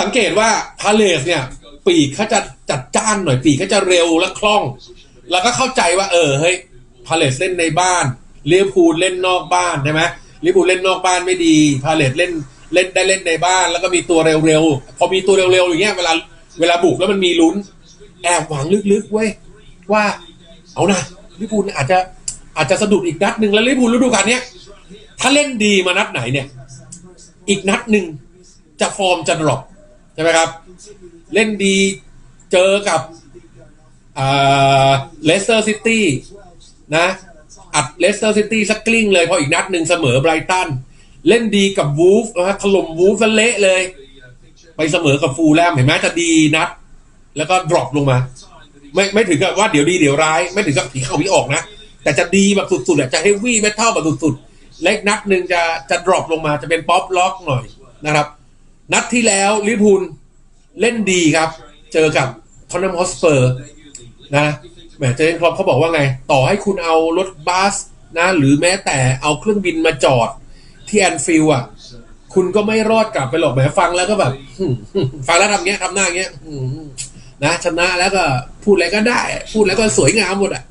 สังเกตว่าพาเลสเนี่ย ปีกเขาจะจัดจ้านหน่อยปีกเขาจะเร็วและคล่อง แล้วก็เข้าใจว่า เออเฮ้ยพาเลสเล่นในบ้านลิเวอร์พูลเล่นนอกบ้านใช่ไหมลิเวอร์พูลเล่นนอกบ้านไม่ดีพาเลสเล่นเล่นได้เล่นในบ้าน แล้วก็มีตัวเร็วๆพอมีตัวเร็วๆอย่างเงี้ยเวลาเวลาบุกแล้วมันมีลุ้น แอบหวังลึกๆเว้ยว่าเอานะลิเวอร์พูลอาจจะอาจจะสะดุดอีกนัดหนึ่งแล้วลิเวอร์พูลฤดูกาลเนี้ยถ้าเล่นดีมานัดไหนเนี่ย อีกนัดหนึ่งจะฟอร์มจะดรอป ใช่ไหมครับ เล่นดีเจอกับเลสเตอร์ซิตี้นะอัดเลสเตอร์ซิตี้สักกลิ้งเลยพออีกนัดหนึ่งเสมอไบรตันเล่นดีกับวูฟนะถล่มวูฟซะเละเลย ไปเสมอกับฟูลแลมเห็นไหมจะดีนัด แล้วก็ดรอปลงมา ไม่ไม่ถึงกับว่าเดี๋ยวดีเดี๋ยวร้าย ไม่ถึงกับผีเข้าผีออกนะ แต่จะดีแบบสุดๆแหละจะเฮฟวี่ไม่ท่าแบบสุดๆ เล็กนัดหนึ่งจะจะดรอปลงมาจะเป็นป๊อปล็อกหน่อยนะครับ นัดที่แล้วลิพูลเล่นดีครับ เจอกับทอนนัมฮอสเปอร์นะแหมเจนครอปเขาบอกว่าไง ต่อให้คุณเอารถบัสนะ หรือแม้แต่เอาเครื่องบินมาจอดที่แอนฟิลอะ คุณก็ไม่รอดกลับไปหรอกแหมฟังแล้วก็แบบฟังแล้วทำเงี้ยทำหน้าเงี้ยนะชนะแล้วก็พูดอะไรก็ได้ พูดแล้วก็สวยงามหมดอะ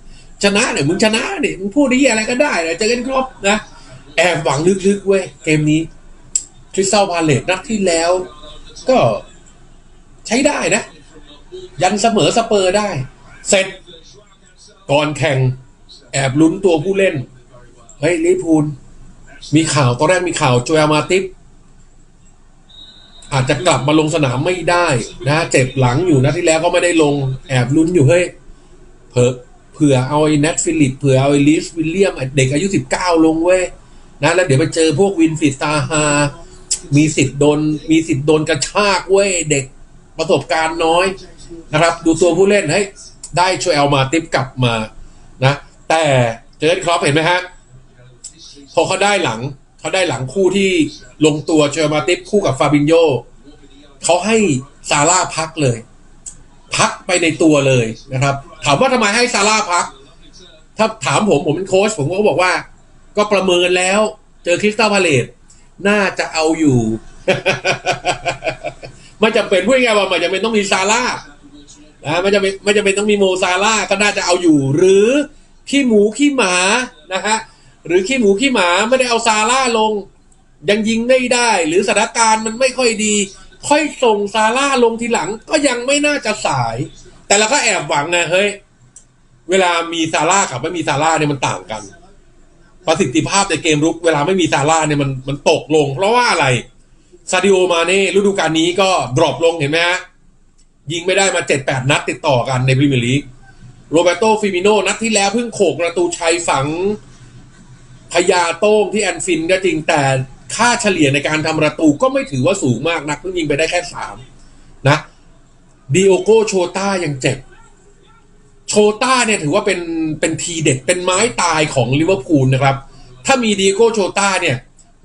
ชนะเนี่ยมึงชนะเนี่ยมึงพูดด้อะไรก็ได้เลยเจอกันครบนะแอบหวังลึกๆเว้ยเกมนี้ ริสตัลพาเลตนัดที่แล้ว ก็ใช้ได้นะ ยันเสมอสเปอร์ได้ เสร็จ ก่อนแข่ง แอบลุ้นตัวผู้เล่น เฮ้ยลิพูล มีข่าวตอนแรกมีข่าวโจเอมาติฟอาจจะกลับมาลงสนามไม่ได้นะ เจ็บหลังอยู่นะที่แล้วก็ไม่ได้ลงแอบลุ้นอยู่เฮ้ยเผื่อเผื่อเอาไอ้แนทฟิลิปเผื่อเอาไอ้ลิสวิลเลียมเด็กอายุสิบเก้าลงเว้ยนะแล้วเดี๋ยวไปเจอพวกวินฟิตตาฮา มีสิทธิ์โดนมีสิทธิ์โดนกระชากเว้ยเด็กประสบการณ์น้อยนะครับ ดูตัวผู้เล่นให้ได้ช่วยเอามาติปกลับมานะ แต่เจอร์นครอปเห็นไหมฮะพอเขาได้หลังเขาได้หลังคู่ที่ลงตัวเจอมาติปคู่กับฟาบินโยเขาให้ซาร่าพักเลย พักไปในตัวเลยนะครับ ถามว่าทำไมให้ซาร่าพัก ถ้าถามผมผมเป็นโค้ชผมก็บอกว่า ก็ประเมินแล้ว เจอคริสตัลพาเลต น่าจะเอาอยู่ ไม่จำเป็นพูดง่ายว่าไม่จำเป็นต้องมีซาร่านะไม่จำเป็นไม่จำเป็นต้องมีโมซาร่าก็น่าจะเอาอยู่ หรือขี้หมูขี้หมานะฮะหรือขี้หมูขี้หมาไม่ได้เอาซาร่าลง ยังยิงไม่ได้ หรือสถานการณ์มันไม่ค่อยดี ค่อยส่งซาร่าลงทีหลัง ก็ยังไม่น่าจะสาย แต่เราก็แอบหวังนะเฮ้ยเวลามีซาร่ากับไม่มีซาร่าเนี่ยมันต่างกัน ประสิทธิภาพในเกมรุกเวลาไม่มีซาร่าเนี่ยมันมันตกลง เพราะว่าอะไรซาดิโอมาเน่ฤดูกาลนี้ก็ดรอปลงเห็นไหมฮะยิงไม่ได้มาเจ็ดแปดนัดติดต่อกันในพรีเมียร์ลีกโรเบโตฟิมิโนนัดที่แล้วเพิ่งโขกประตูชัยฝังพญาโต้งที่แอนฟินก็จริงแต่ค่าเฉลี่ยในการทำประตูก็ไม่ถือว่าสูงมากนักเพิ่งยิงไปได้แค่สามนะดิโอโกโชต้ายังเจ็บ โชต้าเนี่ยถือว่าเป็นเป็นทีเด็ดเป็นไม้ตายของลิเวอร์พูลนะครับ ถ้ามีดีโก้โชต้าเนี่ย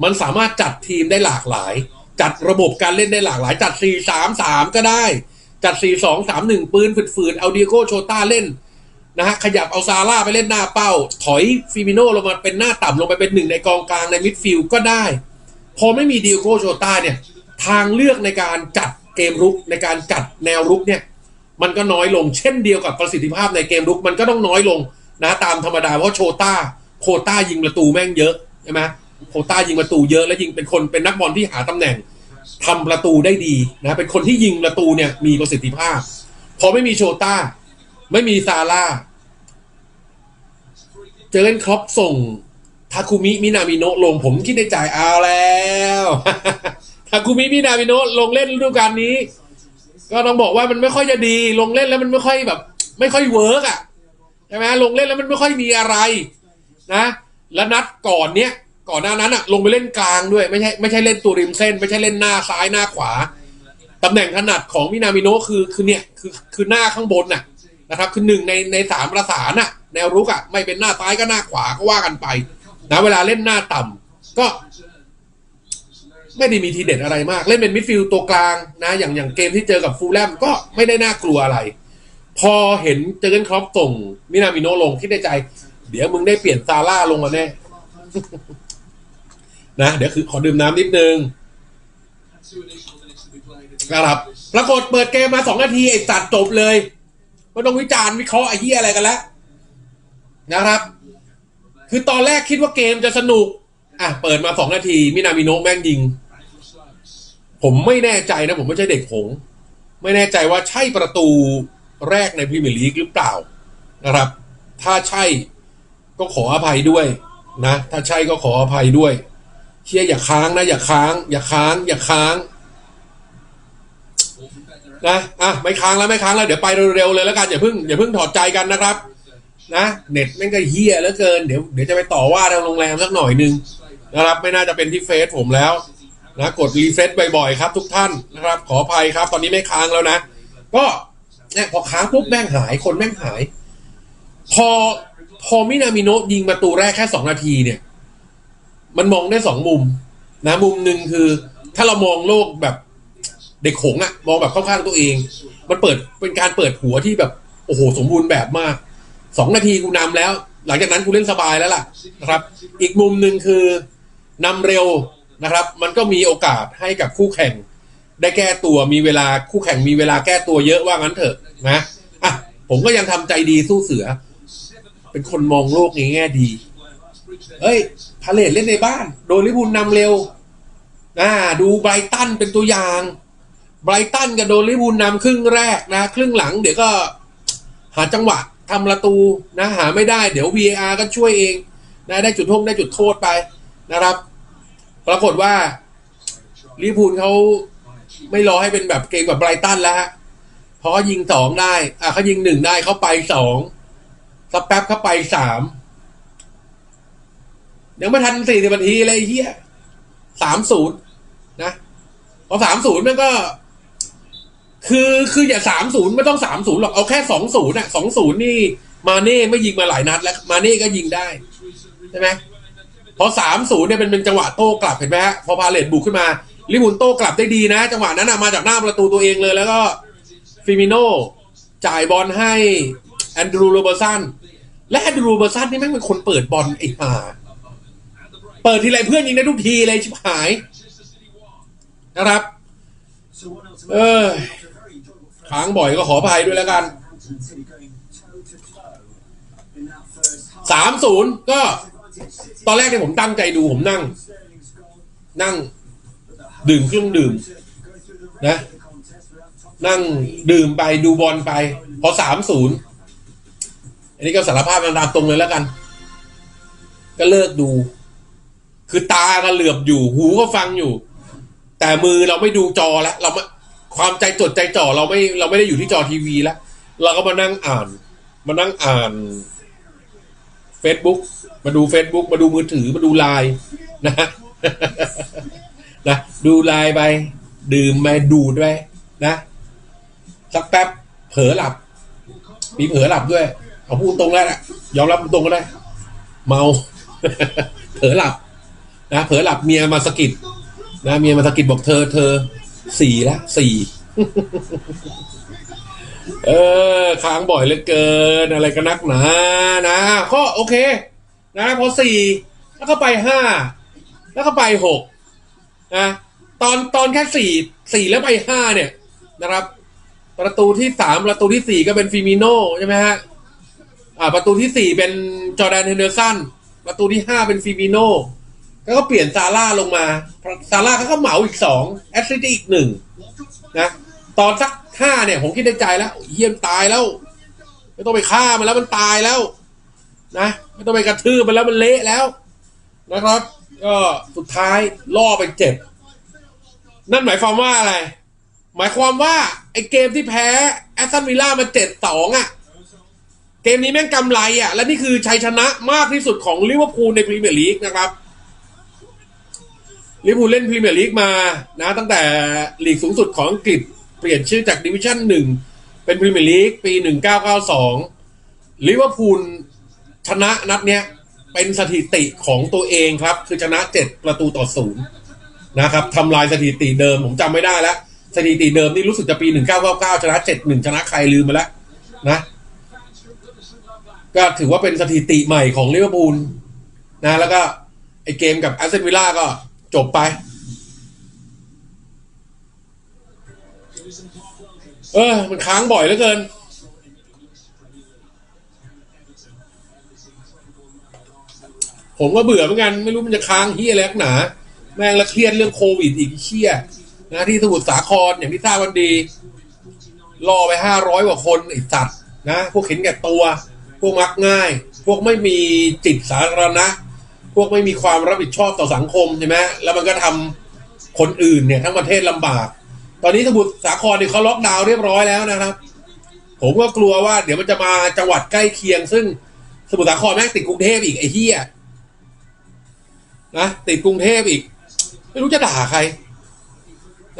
มันสามารถจัดทีมได้หลากหลาย จัดระบบการเล่นได้หลากหลาย จัด 4 3 3 ก็ได้ จัด 4 2 3 1 ปืนฝืดๆเอาดีโก้โชต้าเล่นนะฮะขยับเอาซาร่าไปเล่นหน้าเป้า ถอยฟิมิโนลงมาเป็นหน้าต่ำลงไปเป็นหนึ่งในกองกลางในมิดฟิลด์ก็ได้ พอไม่มีดีโก้โชต้าเนี่ย ทางเลือกในการจัดเกมรุกในการจัดแนวรุกเนี่ย มันก็น้อยลงเช่นเดียวกับประสิทธิภาพในเกมรุกมันก็ต้องน้อยลงนะตามธรรมดาเพราะโชต้าโคต้ายิงประตูแม่งเยอะใช่ไหมโคต้ายิงประตูเยอะและยิงเป็นคนเป็นนักบอลที่หาตำแหน่งทำประตูได้ดีนะเป็นคนที่ยิงประตูเนี่ยมีประสิทธิภาพพอไม่มีโชต้า ไม่มีซาร่าเจอเล่นครอปส่งทาคุมิมินามิโนะลงผมคิดในใจเอาแล้วทาคุมิมินามิโนะลงเล่นฤดูกาลนี้ ก็ต้องบอกว่ามันไม่ค่อยจะดี ลงเล่นแล้วมันไม่ค่อยแบบ ไม่ค่อยเวิร์กอะใช่ไหมลงเล่นแล้วมันไม่ค่อยมีอะไร นะ แล้วนัดก่อนเนี้ยก่อนหน้านั้นอะ ลงไปเล่นกลางด้วย ไม่ใช่ไม่ใช่เล่นตัวริมเส้น ไม่ใช่เล่นหน้าซ้ายหน้าขวาตำแหน่งถนัดของมินามิโนะคือคือเนี่ยคือคือหน้าข้างบนน่ะนะครับ คือหนึ่งในในสามประสานน่ะ แนวรุกอะไม่เป็นหน้าซ้ายก็หน้าขวาก็ว่ากันไปนะเวลาเล่นหน้าต่ำก็ ไม่ได้มีทีเด็ดอะไรมาก เล่นเป็นมิดฟิลด์ตัวกลางนะ อย่างอย่างเกมที่เจอกับฟูลแลมก็ไม่ได้น่ากลัวอะไร พอเห็นเจอเกนครอปส่งมินามิโนะลงคิดในใจ เดี๋ยวมึงได้เปลี่ยนซาร่าลงมาแน่ นะ เดี๋ยวคือขอดื่มน้ำนิดนึงนะครับปรากฏเปิดเกมมาสองนาทีไอ้ตัดจบเลยไม่ต้องวิจารณ์วิเคราะห์ไอ้เหี้ยอะไรกันแล้วนะครับ คือตอนแรกคิดว่าเกมจะสนุก อะ เปิดมาสองนาที มินามิโนะแม่งยิง ผมไม่แน่ใจนะ ผมไม่ใช่เด็กหง ไม่แน่ใจว่าใช่ประตูแรกในพรีเมียร์ลีกหรือเปล่านะครับ ถ้าใช่ก็ขออภัยด้วยนะ ถ้าใช่ก็ขออภัยด้วยเชียอย่าค้างนะ อย่าค้าง อย่าค้าง อย่าค้างนะอะไม่ค้างแล้วไม่ค้างแล้วเดี๋ยวไปเร็วๆเลยแล้วกันอย่าเพิ่งอย่าเพิ่งถอดใจกันนะครับ นะเน็ตแม่งก็เฮี้ยเหลือเกินเดี๋ยวเดี๋ยวจะไปต่อว่าทางโรงแรมสักหน่อยนึงนะครับ ไม่น่าจะเป็นที่เฟซผมแล้ว นะกดรีเฟรชบ่อยๆครับทุกท่านนะครับ ขออภัยครับ ตอนนี้ไม่ค้างแล้วนะ ก็เนี่ยพอค้างปุ๊บแม่งหายคนแม่งหาย พอพอมินามิโนะยิงประตูแรกแค่สองนาทีเนี่ย มันมองได้สองมุม นะ มุมหนึ่งคือ ถ้าเรามองโลกแบบเด็กหงอะมองแบบเข้าข้างตัวเอง มันเปิดเป็นการเปิดหัวที่แบบโอ้โห สมบูรณ์แบบมากสองนาทีกูนำแล้ว หลังจากนั้นกูเล่นสบายแล้วล่ะนะครับ อีกมุมหนึ่งคือนำเร็ว นะครับ มันก็มีโอกาสให้กับคู่แข่ง ได้แก้ตัวมีเวลาคู่แข่งมีเวลาแก้ตัวเยอะว่างั้นเถอะนะอะผมก็ยังทำใจดีสู้เสือ เป็นคนมองโลกในแง่ดีเฮ้ยพาเลตเล่นในบ้าน โดนลิเวอร์พูลนำเร็วนะดูไบรตันเป็นตัวอย่าง ไบรตันกับโดนลิเวอร์พูลนำครึ่งแรกนะ ครึ่งหลังเดี๋ยวก็หาจังหวะทำประตูนะหาไม่ได้เดี๋ยว VAR ก็ช่วยเองนะได้จุดโทษได้จุดโทษไปนะครับ ปรากฏว่าลิพูลเขาไม่รอให้เป็นแบบเกมแบบไบรตันแล้วฮะเพอเขายิงสองได้ อะเขายิงหนึ่งได้เขาไปสองสักแป๊บเขาไปสามยังไม่ทันสี่สิบนาทีเลยเฮียสามศูนย์นะพอสามศูนย์มันก็ คือคืออย่าสามศูนย์ไม่ต้องสามศูนย์หรอกเอาแค่สองศูนย์อะสองศูนย์นี่ มาเน่ไม่ยิงมาหลายนัดแล้ว มาเน่ก็ยิงได้ใช่ไหม พอสามศูนย์เนี่ยเป็นเป็นจังหวะโต้กลับเห็นไหมฮะพอพาเลตบุกขึ้นมาลิบุลโต้กลับได้ดีนะ จังหวะนั้นอะมาจากหน้าประตูตัวเองเลย แล้วก็ฟิมิโนจ่ายบอลให้แอนดรูโรเบอร์สันและแอนดรูโรเบอร์สันนี่แม่งเป็นคนเปิดบอลไอ้ห่าเปิดทีไรเพื่อนยิงได้ทุกทีเลยชิบหาย นะครับ เออค้างบ่อยก็ขออภัยด้วยแล้วกันสามศูนย์ก็ ตอนแรกเนี่ยผมตั้งใจดูผมนั่ง นั่ง ดื่มเครื่องดื่ม นะ นั่งดื่มไปดูบอลไป พอสามศูนย์อันนี้ก็สารภาพนตามตรงเลยแล้วกัน ก็เลิกดู คือตาก็เหลือบอยู่ หูก็ฟังอยู่ แต่มือเราไม่ดูจอแล้วเราความใจจดใจจ่อเราไม่เราไม่ได้อยู่ที่จอทีวีแล้ว เราก็มานั่งอ่าน มานั่งอ่าน Facebook มาดู Facebook มาดูมือถือมาดูไลน์นะนะดูไลน์ไป ดื่มไปดูดไปนะสักแป๊บเผลอหลับ มีเผลอหลับด้วย เอาพูดตรงแล้วแหละยอมรับตรงก็ได้ เมา เผลอหลับ นะเผลอหลับเมียมาสะกิดนะเมียมาสะกิดบอกเธอเธอสี่แล้วสี่ เออค้างบ่อยเหลือเกิน อะไรกันนักหนานะก็โอเค นะพอสี่แล้วก็ไปห้าแล้วก็ไปหกนะตอนตอนแค่สี่สี่แล้วไปห้าเนี่ยนะครับ ประตูที่สามประตูที่สี่ก็เป็นฟิมิโนใช่ไหมฮะอ่าประตูที่สี่เป็นจอแดนเฮนเดอร์สันประตูที่ห้าเป็นฟิมิโนแล้วก็เปลี่ยนซาร่าลงมาซาร่าเขาก็เหมาอีกสองแอสซิสต์อีกหนึ่งนะตอนสัก ห้าเนี่ย ผมคิดในใจแล้วเยี่ยมตายแล้ว ไม่ต้องไปฆ่ามันแล้วมันตายแล้ว นะไม่ต้องไปกระทืบมันแล้วมันเละแล้ว นะครับ ก็สุดท้ายล่อไปเจ็บ นั่นหมายความว่าอะไร หมายความว่าไอ้เกมที่แพ้แอสตันวิลล่ามาเจ็ดสองอะเกมนี้แม่งกำไรอะ และนี่คือชัยชนะมากที่สุดของลิเวอร์พูลในพรีเมียร์ลีกนะครับลิเวอร์พูลเล่นพรีเมียร์ลีกมานะ ตั้งแต่ลีกสูงสุดของอังกฤษ ปลี่ยนชื่อจากดิวิชั่นหนึ่งเป็นพรีเมียร์ลีกปีหนึ่งเก้าเก้าสองลิเวอร์พูลชนะนัดเนี้ยเป็นสถิติของตัวเองครับ คือชนะเจ็ดประตูต่อศูนย์นะครับทำลายสถิติเดิมผมจำไม่ได้แล้วสถิติเดิมนี่รู้สึกจะปีหนึ่งเก้าเก้าเก้าชนะเจ็ดหนึ่งชนะใครลืมไปแล้วนะก็ถือว่าเป็นสถิติใหม่ของลิเวอร์พูลนะแล้วก็ไอเกมกับแอสเซนวิลล่าก็จบไป เออมันค้างบ่อยเหลือเกิน ผมก็เบื่อเหมือนกัน ไม่รู้มันจะค้างเฮียอะไรนักหนา แม่งละเครียดเรื่องโควิดอีกเชี่ยนะที่สมุทรสาครอย่างที่ทราบวันดีล่อไปห้าร้อยกว่าคนไอ้สัตว์นะ พวกเห็นแก่ตัว พวกมักง่าย พวกไม่มีจิตสาธารณะ พวกไม่มีความรับผิดชอบต่อสังคมใช่ไหมแล้วมันก็ทำคนอื่นเนี่ยทั้งประเทศลำบาก ตอนนี้สมุทรสาครเนี่ยเขาล็อกดาวน์เรียบร้อยแล้วนะครับ ผมก็กลัวว่าเดี๋ยวมันจะมาจังหวัดใกล้เคียง ซึ่งสมุทรสาครแม่งติดกรุงเทพอีกไอ้เหี้ยนะติดกรุงเทพอีก ไม่รู้จะด่าใคร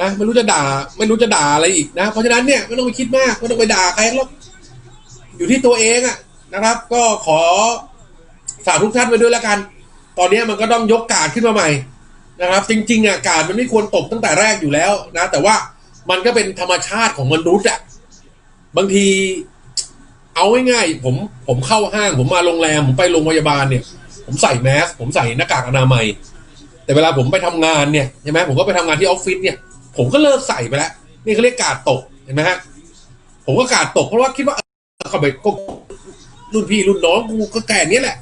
นะไม่รู้จะด่า ไม่รู้จะด่าอะไรอีกนะ เพราะฉะนั้นเนี่ยไม่ต้องไปคิดมากไม่ต้องไปด่าใครหรอกอยู่ที่ตัวเองอะนะครับ ก็ขอฝากทุกท่านไปด้วยแล้วกัน ตอนนี้มันก็ต้องยกการดขึ้นมาใหม่นะครับ จริงๆอะการดมันไม่ควรตกตั้งแต่แรกอยู่แล้วนะ แต่ว่า มันก็เป็นธรรมชาติของมนุษย์อะบางทีเอาง่ายๆผมผมเข้าห้าง ผมมาโรงแรม ผมไปโรงพยาบาลเนี่ย ผมใส่แมส ผมใส่หน้ากากอนามัย แต่เวลาผมไปทำงานเนี่ยใช่ไหมผมก็ไปทำงานที่ออฟฟิศเนี่ย ผมก็เลิกใส่ไปแล้ว นี่เขาเรียกกาดตกเห็นไหมฮะผมก็กาดตกเพราะว่าคิดว่าเออเขาไปก็รุ่นพี่รุ่นน้องกูก็แก่เนี้ยแหละ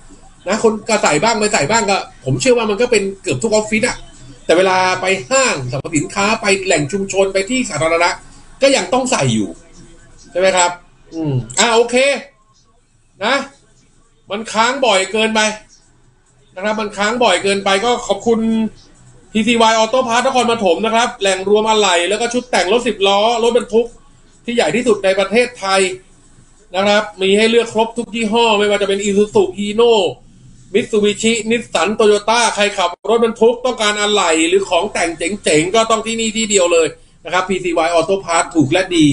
นะคนก็ใส่บ้างไม่ใส่บ้างก็ ผมเชื่อว่ามันก็เป็นเกือบทุกออฟฟิศอะ แต่เวลาไปห้างสรรพสินค้าไปแหล่งชุมชนไปที่สาธารณะก็ยังต้องใส่อยู่ ใช่ไหมครับ อืมอ่าโอเค นะ มันค้างบ่อยเกินไปนะครับ มันค้างบ่อยเกินไปก็ขอบคุณ TCY Auto Parts นครปฐมนะครับ แหล่งรวมอะไหล่แล้วก็ชุดแต่งรถสิบล้อ รถบรรทุก ที่ใหญ่ที่สุดในประเทศไทยนะครับ มีให้เลือกครบทุกยี่ห้อ ไม่ว่าจะเป็น Isuzu Hino Mitsubishi Nissan Toyota ใครขับรถบรรทุกต้องการอะไหล่หรือของแต่งเจ๋งๆ ก็ต้องที่นี่ที่เดียวเลยนะครับ PCY Auto Parts ถูกและดี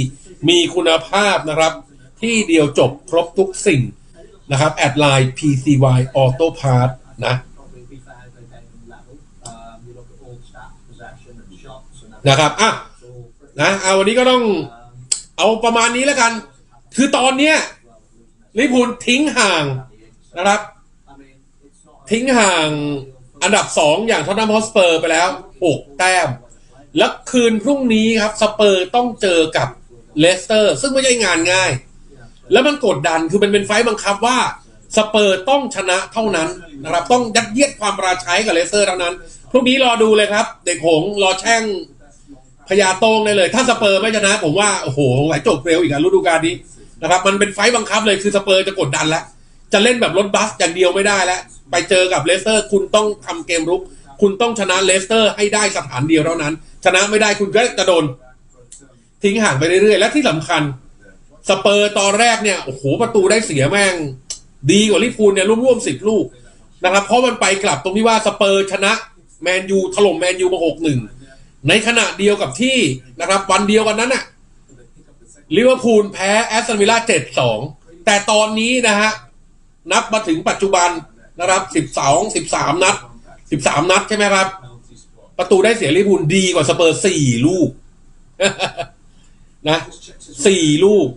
มีคุณภาพนะครับ ที่เดียวจบครบทุกสิ่งนะครับ แอดไลน์ PCY Auto Parts นะนะครับอะนะเอาวันนี้ก็ต้องเอาประมาณนี้แล้วกัน คือตอนเนี้ยลิพูลทิ้งห่างนะครับ ทิ้งห่างอันดับสองอย่างท็อตแนมฮอสเปอร์ไปแล้วหกแต้ม แล้วคืนพรุ่งนี้ครับสเปอร์ต้องเจอกับเลสเตอร์ ซึ่งไม่ใช่งานง่าย แล้วมันกดดันคือมันเป็นไฟต์บังคับว่าสเปอร์ต้องชนะเท่านั้นนะครับ ต้องยัดเยียดความราชัยกับเลสเตอร์เท่านั้นพรุ่งนี้รอดูเลยครับ เด็กหงรอแช่งพญาโต้งได้เลย ถ้าสเปอร์ไม่ชนะ ผมว่า โอ้โหสงสัยจบเร็วอีกอะฤดูกาลนี้นะครับ มันเป็นไฟต์บังคับเลยคือสเปอร์จะกดดันแล้ว จะเล่นแบบรถบัสอย่างเดียวไม่ได้แล้ว ไปเจอกับเลสเตอร์ คุณต้องทำเกมรุก คุณต้องชนะเลสเตอร์ให้ได้สถานเดียวเท่านั้น ชนะไม่ได้คุณก็จะโดน ทิ้งห่างไปเรื่อยๆ และที่สำคัญ สเปอร์ตอนแรกเนี่ยโอ้โหประตูได้เสียแม่ง ดีกว่าลิเวอร์พูลเนี่ยร่วมๆสิบลูกนะครับ เพราะมันไปกลับตรงที่ว่าสเปอร์ชนะแมนยูถล่มแมนยูมาหกหนึ่งในขณะเดียวกับที่นะครับ วันเดียวกันนั้นน่ะลิเวอร์พูลแพ้แอสตันวิลล่าเจ็ดสองแต่ตอนนี้นะฮะ นับมาถึงปัจจุบันนะครับสิบสองสิบสามนัดสิบสามนัดใช่ไหมครับ ประตูได้เสียลิเวอร์พูลดีกว่าสเปอร์สี่ลูกนะสี่ลูก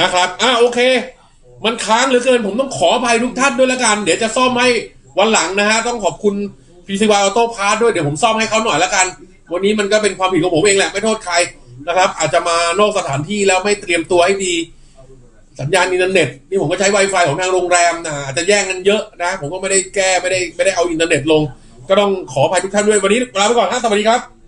นะครับ อ่าโอเค มันค้างเหลือเกิน ผมต้องขออภัยทุกท่านด้วยละกัน เดี๋ยวจะซ่อมให้วันหลังนะฮะ ต้องขอบคุณ PCY Auto Parts ด้วย เดี๋ยวผมซ่อมให้เขาหน่อยละกัน วันนี้มันก็เป็นความผิดของผมเองแหละ ไม่โทษใคร นะครับ อาจจะมานอกสถานที่แล้วไม่เตรียมตัวให้ดี สัญญาณอินเทอร์เน็ตนี่ผมก็ใช้ Wi-Fi ของทางโรงแรมนะอาจจะแย่งกันเยอะนะ ผมก็ไม่ได้แก้ไม่ได้ไม่ได้เอาอินเทอร์เน็ตลง ก็ต้องขออภัยทุกท่านด้วยวันนี้ลาไปก่อนฮะสวัสดีครับ